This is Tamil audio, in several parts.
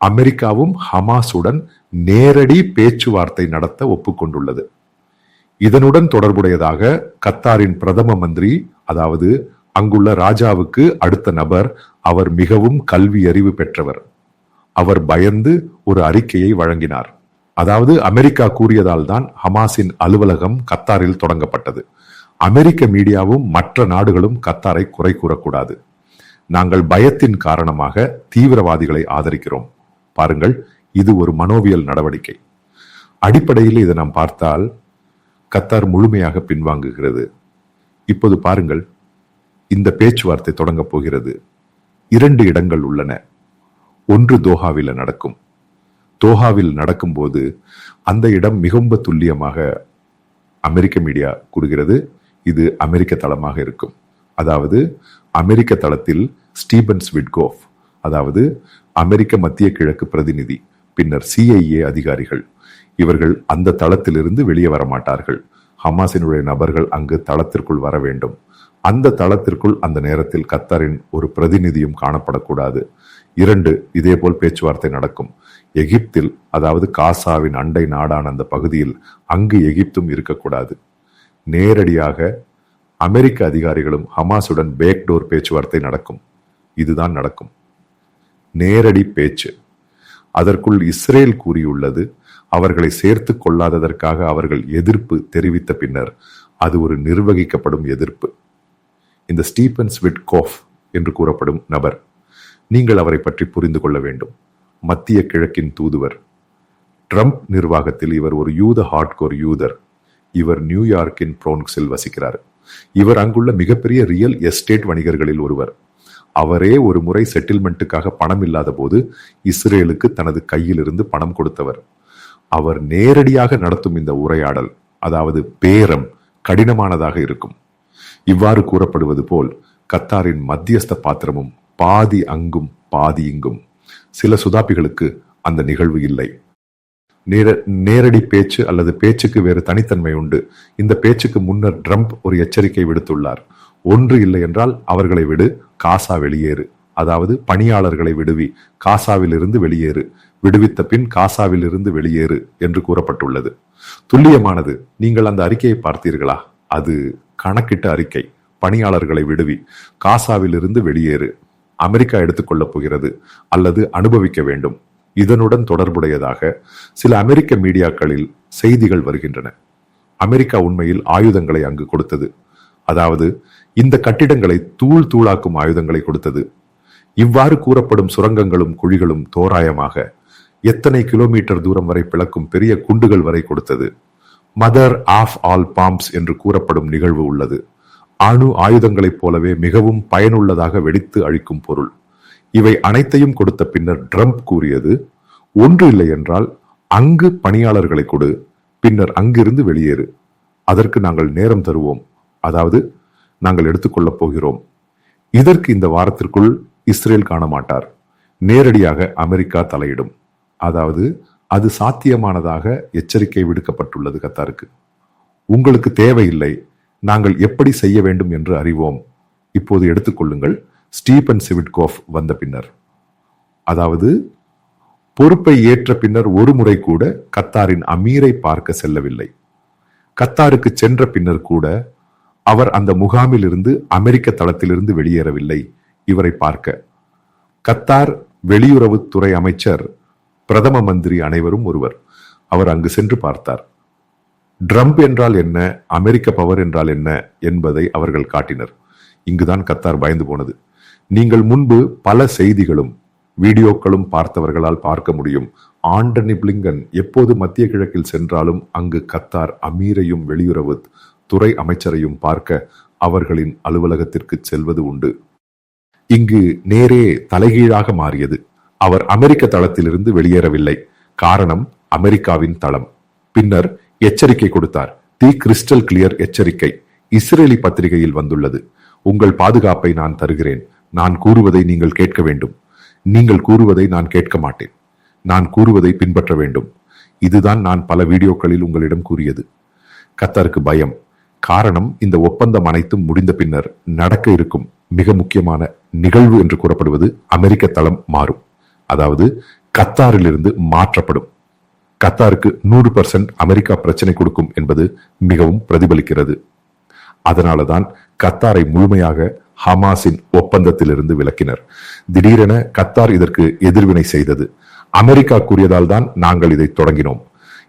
அமெரிக்காவும் ஹமாஸுடன் நேரடி பேச்சுவார்த்தை நடத்த ஒப்புக்கொண்டுள்ளது. இதனுடன் தொடர்புடையதாக கத்தாரின் பிரதம மந்திரி அதாவது அங்குள்ள ராஜாவுக்கு அடுத்த நபர் அவர் மிகவும் கல்வி அறிவு பெற்றவர். அவர் பயந்து ஒரு அறிக்கையை வழங்கினார். அதாவது அமெரிக்கா கூறியதால் தான் ஹமாஸின் அலுவலகம் கத்தாரில் தொடங்கப்பட்டது. அமெரிக்க மீடியாவும் மற்ற நாடுகளும் கத்தாரை குறை கூறக்கூடாது. நாங்கள் பயத்தின் காரணமாக தீவிரவாதிகளை ஆதரிக்கிறோம். பாருங்கள் இது ஒரு மனோவியல் நடவடிக்கை. அடிப்படையில் இதை நாம் பார்த்தால் கத்தார் முழுமையாக பின்வாங்குகிறது. இப்போது பாருங்கள் இந்த பேச்சுவார்த்தை தொடங்கப் போகிறது. இரண்டு இடங்கள் உள்ளன. ஒன்று தோஹாவில் நடக்கும். தோஹாவில் நடக்கும்போது அந்த இடம் மிகவும் துல்லியமாக அமெரிக்க மீடியா கூறுகிறது இது அமெரிக்க தளமாக இருக்கும். அதாவது அமெரிக்க தளத்தில் ஸ்டீபன்ஸ் விட்கோஃப் அதாவது அமெரிக்க மத்திய கிழக்கு பிரதிநிதி பின்னர் சிஐஏ அதிகாரிகள். இவர்கள் அந்த தளத்திலிருந்து வெளியே வர மாட்டார்கள். ஹமாஸினுடைய நபர்கள் அங்கு தளத்திற்குள் வர வேண்டும். அந்த தளத்திற்குள் அந்த நேரத்தில் கத்தாரின் ஒரு பிரதிநிதியும் காணப்படக்கூடாது. இரண்டு இதேபோல் பேச்சுவார்த்தை நடக்கும். எகிப்தில் அதாவது காசாவின் அண்டை நாடான அந்த பகுதியில் அங்கு எகிப்தும் இருக்கக்கூடாது. நேரடியாக அமெரிக்க அதிகாரிகளும் ஹமாஸுடன் பேக்டோர் பேச்சுவார்த்தை நடக்கும். இதுதான் நடக்கும். நேரடி பேச்சு. அதற்குள் இஸ்ரேல் கூறியுள்ளது அவர்களை சேர்த்து கொள்ளாததற்காக அவர்கள் எதிர்ப்பு தெரிவித்த பின்னர் அது ஒரு நிர்வகிக்கப்படும் எதிர்ப்பு. இந்த ஸ்டீபன் ஸ்விட் கோஃப் என்று கூறப்படும் நபர் நீங்கள் அவரை பற்றி புரிந்து கொள்ள வேண்டும். மத்திய கிழக்கின் தூதுவர். ட்ரம்ப் நிர்வாகத்தில் இவர் ஒரு யூத ஹார்ட்கோர் யூதர். இவர் நியூயார்க்கின் ப்ரோன்க்ஸில் வசிக்கிறார். இவர் அங்குள்ள மிகப்பெரிய ரியல் எஸ்டேட் வணிகர்களில் ஒருவர். அவரே ஒரு முறை செட்டில்மெண்ட்டுக்காக பணம் இல்லாத போது இஸ்ரேலுக்கு தனது கையிலிருந்து பணம் கொடுத்தவர். அவர் நேரடியாக நடத்தும் இந்த உரையாடல் அதாவது பேரம் கடினமானதாக இருக்கும். இவ்வாறு கூறப்படுவது போல் கத்தாரின் மத்தியஸ்த பாத்திரமும் பாதி அங்கும் பாதி இங்கும். சில சுதாப்பிகளுக்கு அந்த நிகழ்வு இல்லை. நேர நேரடி பேச்சு அல்லது பேச்சுக்கு வேறு தனித்தன்மை உண்டு. இந்த பேச்சுக்கு முன்னர் ட்ரம்ப் ஒரு எச்சரிக்கை விடுத்துள்ளார். ஒன்று இல்லை என்றால் அவர்களை விடு காசா வெளியேறு. அதாவது பணியாளர்களை விடுவி. காசாவில் இருந்து வெளியேறு. விடுவித்த பின் காசாவில் இருந்து வெளியேறு என்று கூறப்பட்டுள்ளது. துல்லியமானது. நீங்கள் அந்த அறிக்கையை பார்த்தீர்களா? அது கணக்கிட்ட அறிக்கை. பணியாளர்களை விடுவி. காசாவில் இருந்து வெளியேறு. அமெரிக்கா எடுத்துக்கொள்ளப் போகிறது அல்லது அனுபவிக்க வேண்டும். இதனுடன் தொடர்புடையதாக சில அமெரிக்க மீடியாக்களில் செய்திகள் வருகின்றன. அமெரிக்கா உண்மையில் ஆயுதங்களை அங்கு கொடுத்தது. அதாவது இந்த கட்டிடங்களை தூள் தூளாக்கும் ஆயுதங்களை கொடுத்தது. இவ்வாறு கூறப்படும் சுரங்கங்களும் குழிகளும் தோராயமாக எத்தனை கிலோமீட்டர் தூரம் வரை பிளக்கும் பெரிய குண்டுகள் வரை கொடுத்தது. மதர் ஆஃப் ஆல் பாம்ப்ஸ் என்று கூறப்படும் நிகழ்வு உள்ளது. அணு ஆயுதங்களைப் போலவே மிகவும் பயனுள்ளதாக வெடித்து அழிக்கும் பொருள். இவை அனைத்தையும் கொடுத்த பின்னர் ட்ரம்ப் கூறியது ஒன்று இல்லை என்றால் அங்கு பணியாளர்களை கொடு பின்னர் அங்கிருந்து வெளியேறு. அதற்கு நாங்கள் நேரம் தருவோம். அதாவது நாங்கள் எடுத்துக்கொள்ளப் போகிறோம். இதற்கு இந்த வாரத்திற்குள் இஸ்ரேல் காண மாட்டார் நேரடியாக அமெரிக்கா தலையிடும். அதாவது அது சாத்தியமானதாக எச்சரிக்கை விடுக்கப்பட்டுள்ளது கத்தாருக்கு. உங்களுக்கு தேவையில்லை. நாங்கள் எப்படி செய்ய வேண்டும் என்று அறிவோம். இப்போது எடுத்துக்கொள்ளுங்கள் ஸ்டீபன் சிவிட்கோஃப் வந்த பின்னர். அதாவது பொறுப்பை ஏற்ற பின்னர் ஒரு முறை கூட கத்தாரின் அமீரை பார்க்க செல்லவில்லை. கத்தாருக்கு சென்ற பின்னர் கூட அவர் அந்த முகாமில் இருந்து அமெரிக்க தளத்திலிருந்து வெளியேறவில்லை. இவரை பார்க்க. கத்தார் வெளியுறவுத்துறை அமைச்சர் பிரதம மந்திரி அனைவரும் ஒருவர். அவர் அங்கு சென்று பார்த்தார். ட்ரம்ப் என்றால் என்ன? அமெரிக்க பவர் என்றால் என்ன? என்பதை அவர்கள் காட்டினர். இங்குதான் கத்தார் பயந்து போனது. நீங்கள் முன்பு பல செய்திகளும் வீடியோக்களும் பார்த்தவர்களால் பார்க்க முடியும். ஆண்டனி பிளிங்கன் எப்போது மத்திய கிழக்கில் சென்றாலும் அங்கு கத்தார் அமீரையும் வெளியுறவு துறை அமைச்சரையும் பார்க்க அவர்களின் அலுவலகத்திற்கு செல்வது உண்டு. இங்கு நேரே தலைகீழாக மாறியது. அவர் அமெரிக்க தளத்திலிருந்து வெளியேறவில்லை. காரணம் அமெரிக்காவின் தளம். பின்னர் எச்சரிக்கை கொடுத்தார். தி கிறிஸ்டல் கிளியர் எச்சரிக்கை இஸ்ரேலி பத்திரிகையில் வந்துள்ளது. உங்கள் பாதுகாப்பை நான் தருகிறேன். நான் கூறுவதை நீங்கள் கேட்க வேண்டும். நீங்கள் கூறுவதை நான் கேட்க மாட்டேன். நான் கூறுவதை பின்பற்ற வேண்டும். இதுதான் நான் பல வீடியோக்களில் உங்களிடம் கூறியது. கத்தருக்கு பயம். காரணம் இந்த ஒப்பந்தம் அனைத்தும் முடிந்த பின்னர் நடக்க இருக்கும் மிக முக்கியமான நிகழ்வு என்று கூறப்படுவது அமெரிக்க தளம் மாறும். அதாவது கத்தாரிலிருந்து மாற்றப்படும். கத்தாருக்கு நூறு பர்சன்ட் அமெரிக்கா பிரச்சனை கொடுக்கும் என்பது மிகவும் பிரதிபலிக்கிறது. அதனாலதான் கத்தாரை முழுமையாக ஹமாஸின் ஒப்பந்தத்திலிருந்து விலக்கினர். திடீரென கத்தார் இதற்கு எதிர்வினை செய்தது. அமெரிக்கா கூறியதால் தான் நாங்கள் இதை தொடங்கினோம்.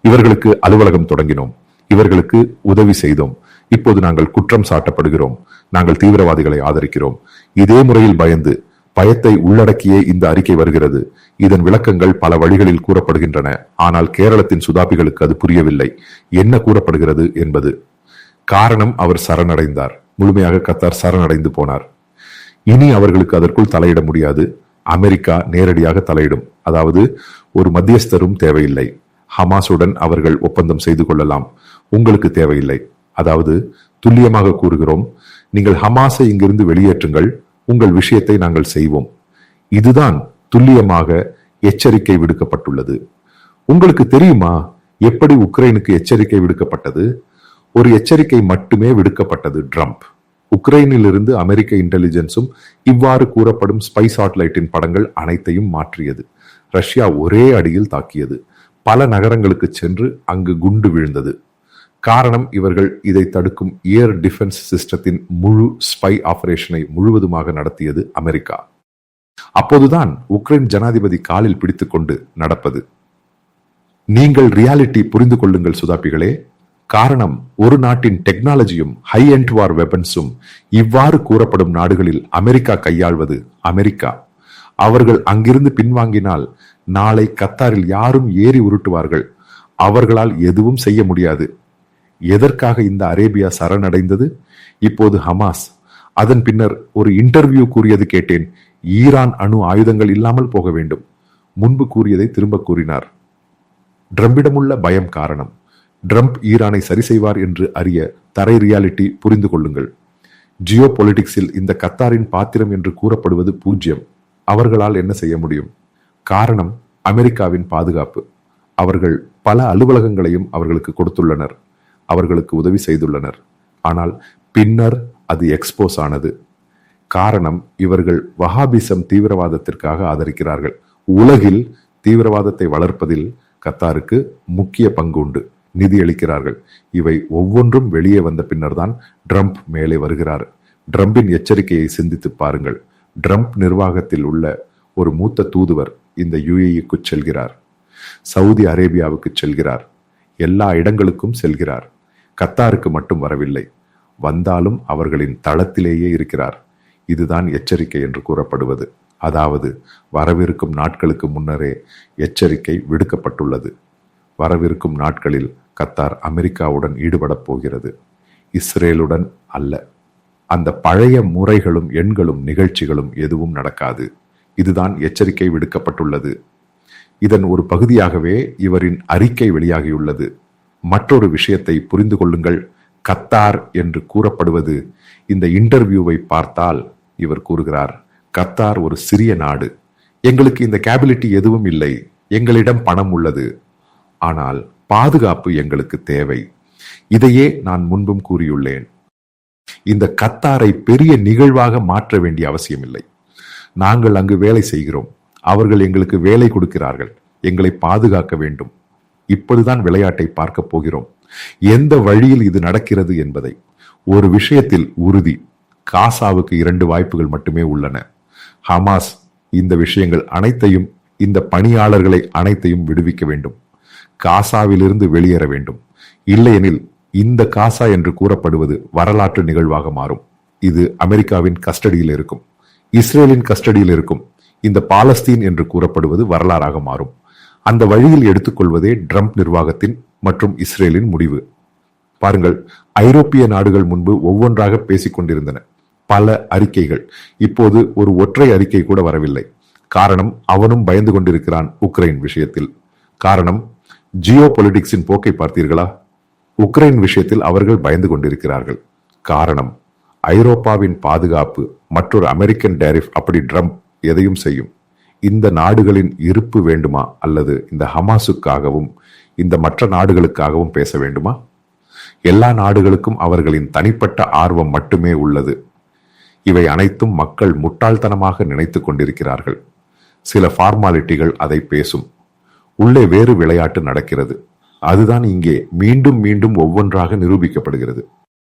இவர்களுக்கு அலுவலகம் தொடங்கினோம். இவர்களுக்கு உதவி செய்தோம். இப்போது நாங்கள் குற்றம் சாட்டப்படுகிறோம். நாங்கள் தீவிரவாதிகளை ஆதரிக்கிறோம். இதே முறையில் பயந்து பயத்தை உள்ளடக்கியே இந்த அறிக்கை வருகிறது. இதன் விளக்கங்கள் பல வழிகளில் கூறப்படுகின்றன. ஆனால் கேரளத்தின் சுதாபிகளுக்கு அது புரியவில்லை. என்ன கூறப்படுகிறது என்பது. காரணம் அவர் சரணடைந்தார். முழுமையாக கத்தார் சரணடைந்து போனார். இனி அவர்களுக்கு அதற்குள் தலையிட முடியாது. அமெரிக்கா நேரடியாக தலையிடும். அதாவது ஒரு மத்தியஸ்தரும் தேவையில்லை. ஹமாசுடன் அவர்கள் ஒப்பந்தம் செய்து கொள்ளலாம். உங்களுக்கு தேவையில்லை. அதாவது துல்லியமாக கூறுகிறோம் நீங்கள் ஹமாஸை இங்கிருந்து வெளியேற்றுங்கள் உங்கள் விஷயத்தை நாங்கள் செய்வோம். இதுதான் துல்லியமாக எச்சரிக்கை விடுக்கப்பட்டுள்ளது. உங்களுக்கு தெரியுமா எப்படி உக்ரைனுக்கு எச்சரிக்கை விடுக்கப்பட்டது? ஒரு எச்சரிக்கை மட்டுமே விடுக்கப்பட்டது ட்ரம்ப். உக்ரைனிலிருந்து அமெரிக்க இன்டெலிஜென்ஸும் இவ்வாறு கூறப்படும் ஸ்பை சாட்டலைட்டின் படங்கள் அனைத்தையும் மாற்றியது. ரஷ்யா ஒரே அடியில் தாக்கியது. பல நகரங்களுக்கு சென்று அங்கு குண்டு விழுந்தது. காரணம் இவர்கள் இதை தடுக்கும் ஏர் டிஃபென்ஸ் சிஸ்டத்தின் முழு ஸ்பை ஆபரேஷனை முழுவதுமாக நடத்தியது அமெரிக்கா. அப்போதுதான் உக்ரைன் ஜனாதிபதி காலில் பிடித்துக்கொண்டு நடப்பது. நீங்கள் ரியாலிட்டி புரிந்து கொள்ளுங்கள் சுதாப்பிகளே. காரணம் ஒரு நாட்டின் டெக்னாலஜியும் ஹை எண்ட் வார் வெப்பன்ஸும் இவ்வாறு கூறப்படும் நாடுகளில் அமெரிக்கா கையாள்வது அமெரிக்கா. அவர்கள் அங்கிருந்து பின்வாங்கினால் நாளை கத்தாரில் யாரும் ஏறி உருட்டுவார்கள். அவர்களால் எதுவும் செய்ய முடியாது. எதற்காக இந்த அரேபியா சரணடைந்தது? இப்போது ஹமாஸ். அதன் பின்னர் ஒரு இன்டர்வியூ கூறியது கேட்டேன். ஈரான் அணு ஆயுதங்கள் இல்லாமல் போக வேண்டும். முன்பு கூறியதை திரும்ப கூறினார். ட்ரம்பிடமுள்ள பயம் காரணம். ட்ரம்ப் ஈரானை சரி செய்வார் என்று அறிய தரை ரியாலிட்டி புரிந்து கொள்ளுங்கள். ஜியோ பொலிட்டிக்ஸில் இந்த கத்தாரின் பாத்திரம் என்று கூறப்படுவது பூஜ்யம். அவர்களால் என்ன செய்ய முடியும்? காரணம் அமெரிக்காவின் பாதுகாப்பு. அவர்கள் பல அலுவலகங்களையும் அவர்களுக்கு கொடுத்துள்ளனர். அவர்களுக்கு உதவி செய்துள்ளனர். ஆனால் பின்னர் அது எக்ஸ்போஸ் ஆனது. காரணம் இவர்கள் வஹாபிசம் தீவிரவாதத்திற்காக ஆதரிக்கிறார்கள். உலகில் தீவிரவாதத்தை வளர்ப்பதில் கத்தாருக்கு முக்கிய பங்கு உண்டு. நிதி அளிக்கிறார்கள். இவை ஒவ்வொன்றும் வெளியே வந்த பின்னர் தான் ட்ரம்ப் மேலே வருகிறார். ட்ரம்பின் எச்சரிக்கையை சிந்தித்து பாருங்கள். ட்ரம்ப் நிர்வாகத்தில் உள்ள ஒரு மூத்த தூதுவர் இந்த யுஏஇக்கு செல்கிறார். சவுதி அரேபியாவுக்கு செல்கிறார். எல்லா இடங்களுக்கும் செல்கிறார். கத்தாருக்கு மட்டும் வரவில்லை. வந்தாலும் அவர்களின் தளத்திலேயே இருக்கிறார். இதுதான் எச்சரிக்கை என்று கூறப்படுவது. அதாவது வரவிருக்கும் நாட்களுக்கு முன்னரே எச்சரிக்கை விடுக்கப்பட்டுள்ளது. வரவிருக்கும் நாட்களில் கத்தார் அமெரிக்காவுடன் ஈடுபடப் போகிறது. இஸ்ரேலுடன் அல்ல. அந்த பழைய முறைகளும் எண்களும் நிகழ்ச்சிகளும் எதுவும் நடக்காது. இதுதான் எச்சரிக்கை விடுக்கப்பட்டுள்ளது. இதன் ஒரு பகுதியாகவே இவரின் அறிக்கை வெளியாகியுள்ளது. மற்றொரு விஷயத்தை புரிந்து கொள்ளுங்கள். கத்தார் என்று கூறப்படுவது இந்த இன்டர்வியூவை பார்த்தால் இவர் கூறுகிறார் கத்தார் ஒரு சிறிய நாடு. எங்களுக்கு இந்த கேபிலிட்டி எதுவும் இல்லை. எங்களிடம் பணம் உள்ளது. ஆனால் பாதுகாப்பு எங்களுக்கு தேவை. இதையே நான் முன்பும் கூறியுள்ளேன். இந்த கத்தாரை பெரிய நிகழ்வாக மாற்ற வேண்டிய அவசியமில்லை. நாங்கள் அங்கு வேலை செய்கிறோம். அவர்கள் எங்களுக்கு வேலை கொடுக்கிறார்கள். எங்களை பாதுகாக்க வேண்டும். இப்படிதான் விளையாட்டை பார்க்க போகிறோம். எந்த வழியில் இது நடக்கிறது என்பதை. ஒரு விஷயத்தில் உறுதி. காசாவுக்கு இரண்டு வாய்ப்புகள் மட்டுமே உள்ளன. ஹமாஸ் இந்த விஷயங்கள் அனைத்தையும் இந்த பணியாளர்களை அனைத்தையும் விடுவிக்க வேண்டும். காசாவிலிருந்து வெளியேற வேண்டும். இல்லையெனில் இந்த காசா என்று கூறப்படுவது வரலாற்று நிகழ்வாக மாறும். இது அமெரிக்காவின் கஸ்டடியில் இருக்கும். இஸ்ரேலின் கஸ்டடியில் இருக்கும். இந்த பாலஸ்தீன் என்று கூறப்படுவது வரலாறாக மாறும். அந்த வழியில் எடுத்துக்கொள்வதே ட்ரம்ப் நிர்வாகத்தின் மற்றும் இஸ்ரேலின் முடிவு. பாருங்கள் ஐரோப்பிய நாடுகள் முன்பு ஒவ்வொன்றாக பேசிக் கொண்டிருந்தன பல அறிக்கைகள். இப்போது ஒரு ஒற்றை அறிக்கை கூட வரவில்லை. காரணம் அவனும் பயந்து கொண்டிருக்கிறான் உக்ரைன் விஷயத்தில். காரணம் ஜியோ பொலிட்டிக்ஸின் போக்கை பார்த்தீர்களா? உக்ரைன் விஷயத்தில் அவர்கள் பயந்து கொண்டிருக்கிறார்கள். காரணம் ஐரோப்பாவின் பாதுகாப்பு மற்றொரு அமெரிக்கன் டேரிஃப் அப்படி ட்ரம்ப் எதையும் செய்யும். இந்த நாடுகளின் இருப்பு வேண்டுமா? அல்லது இந்த ஹமாஸுக்காகவும் இந்த மற்ற நாடுகளுக்காகவும் பேச வேண்டுமா? எல்லா நாடுகளுக்கும் அவர்களின் தனிப்பட்ட ஆர்வம் மட்டுமே உள்ளது. இவை அனைத்தும் மக்கள் முட்டாள்தனமாக நினைத்து கொண்டிருக்கிறார்கள். சில ஃபார்மாலிட்டிகள் அதை பேசும். உள்ளே வேறு விளையாட்டு நடக்கிறது. அதுதான் இங்கே மீண்டும் மீண்டும் ஒவ்வொன்றாக நிரூபிக்கப்படுகிறது.